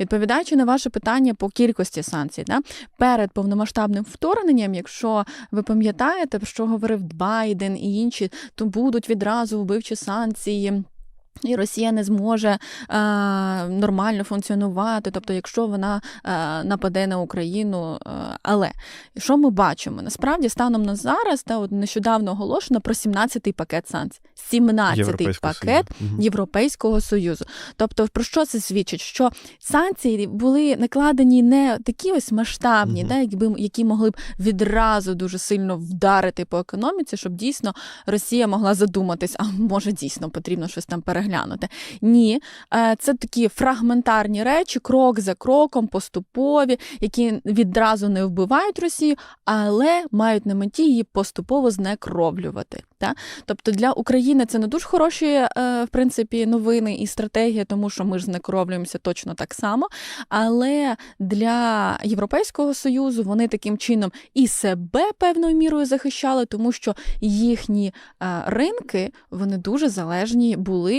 Відповідаючи на ваше питання по кількості санкцій, да, перед повномасштабним вторгненням, якщо ви пам'ятаєте, про що говорив Байден і інші, то будуть відразу вбивчі санкції. І Росія не зможе е, нормально функціонувати, тобто, якщо вона е, нападе на Україну. Е, але що ми бачимо? Насправді, станом на зараз, та от нещодавно оголошено про 17-й пакет санкцій. 17-й пакет Союзу. Європейського Союзу. Тобто, про що це свідчить? Що санкції були накладені не такі ось масштабні, Мгм. да, якби які могли б відразу дуже сильно вдарити по економіці, щоб дійсно Росія могла задуматись, а може дійсно потрібно щось там переглянути. Ні, е, це такі фрагментарні речі, крок за кроком, поступові, які відразу не вбивають Росію, але мають на меті її поступово знекровлювати. Та? Тобто для України це не дуже хороші, е, в принципі, новини і стратегія, тому що ми ж знекровлюємося точно так само. Але для Європейського союзу вони таким чином і себе певною мірою захищали, тому що їхні е, ринки вони дуже залежні були